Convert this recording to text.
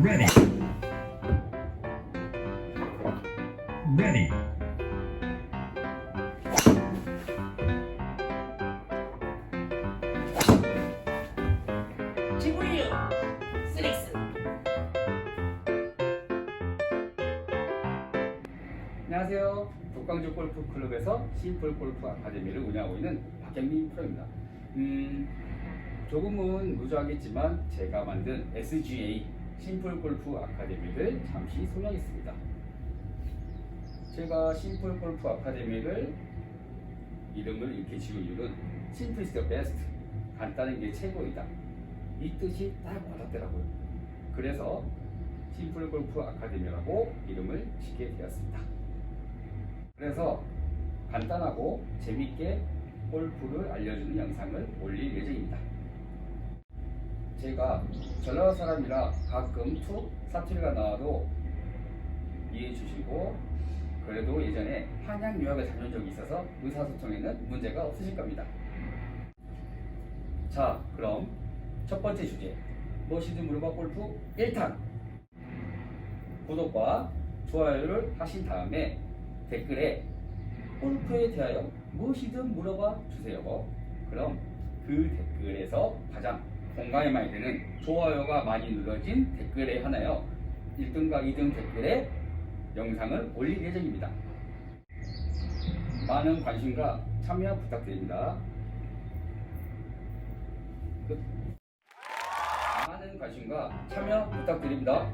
Ready. Ready. 지구유 쓰렉스 안녕하세요. 독광주 골프 클럽에서 심플 골프 아카데미를 운영하고 있는 박경민 프로입니다. 음, 조금은 무주하겠지만 제가 만든 SGA 심플 골프 아카데미를 잠시 소개하겠습니다. 제가 심플 골프 아카데미를 이름을 이렇게 지은 이유는 심플 is the best 간단한 게 최고이다 이 뜻이 딱 와닿더라고요. 그래서 심플 골프 아카데미라고 이름을 짓게 되었습니다. 그래서 간단하고 재밌게 골프를 알려주는 영상을 올릴 예정입니다. 제가 전라도 사람이라 가끔 툭 사투리가 나와도 이해해 주시고 그래도 예전에 한양 유학을 다녀온 적이 있어서 의사소통에는 문제가 없으실 겁니다. 자, 그럼 첫 번째 주제 무엇이든 물어봐 골프 1탄 구독과 좋아요를 하신 다음에 댓글에 골프에 대하여 무엇이든 물어봐 주세요. 그럼 그 댓글에서 가장 공감이 많이 되는 좋아요가 많이 눌러진 댓글에 하나요. 1등과 2등 댓글에 영상을 올릴 예정입니다. 많은 관심과 참여 부탁드립니다. 끝. 많은 관심과 참여 부탁드립니다.